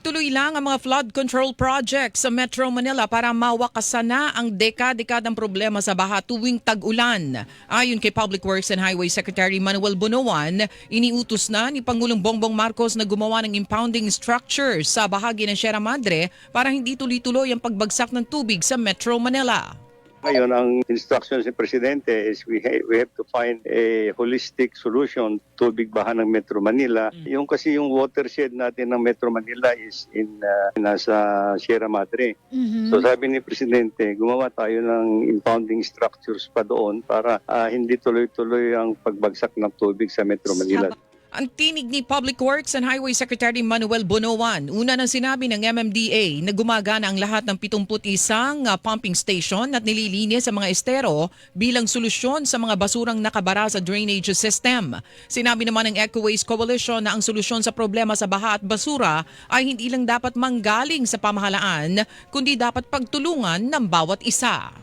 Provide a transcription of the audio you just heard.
Tuloy-tuloy lang ang mga flood control projects sa Metro Manila para mawakasan na ang dekad-dekadang problema sa baha tuwing tag-ulan. Ayon kay Public Works and Highway Secretary Manuel Bonoan, iniutos na ni Pangulong Bongbong Marcos na gumawa ng impounding structures sa bahagi ng Sierra Madre para hindi tuloy-tuloy ang pagbagsak ng tubig sa Metro Manila. Ngayon, ang instructions ni Presidente is we, ha- we have to find a holistic solution tubig baha ng Metro Manila. Yung kasi yung watershed natin ng Metro Manila is in uh, nasa Sierra Madre. So sabi ni Presidente, gumawa tayo ng impounding structures pa doon para ah, hindi tuloy-tuloy ang pagbagsak ng tubig sa Metro Manila. Ang tinig ni Public Works and Highway Secretary Manuel Bonoan, una nang sinabi ng MMDA na gumagana ang lahat ng 71 uh, pumping station at nililinis sa mga estero bilang solusyon sa mga basurang nakabara sa drainage system. Sinabi naman ng Eco Waste Coalition na ang solusyon sa problema sa baha at basura ay hindi lang dapat manggaling sa pamahalaan, kundi dapat pagtulungan ng bawat isa.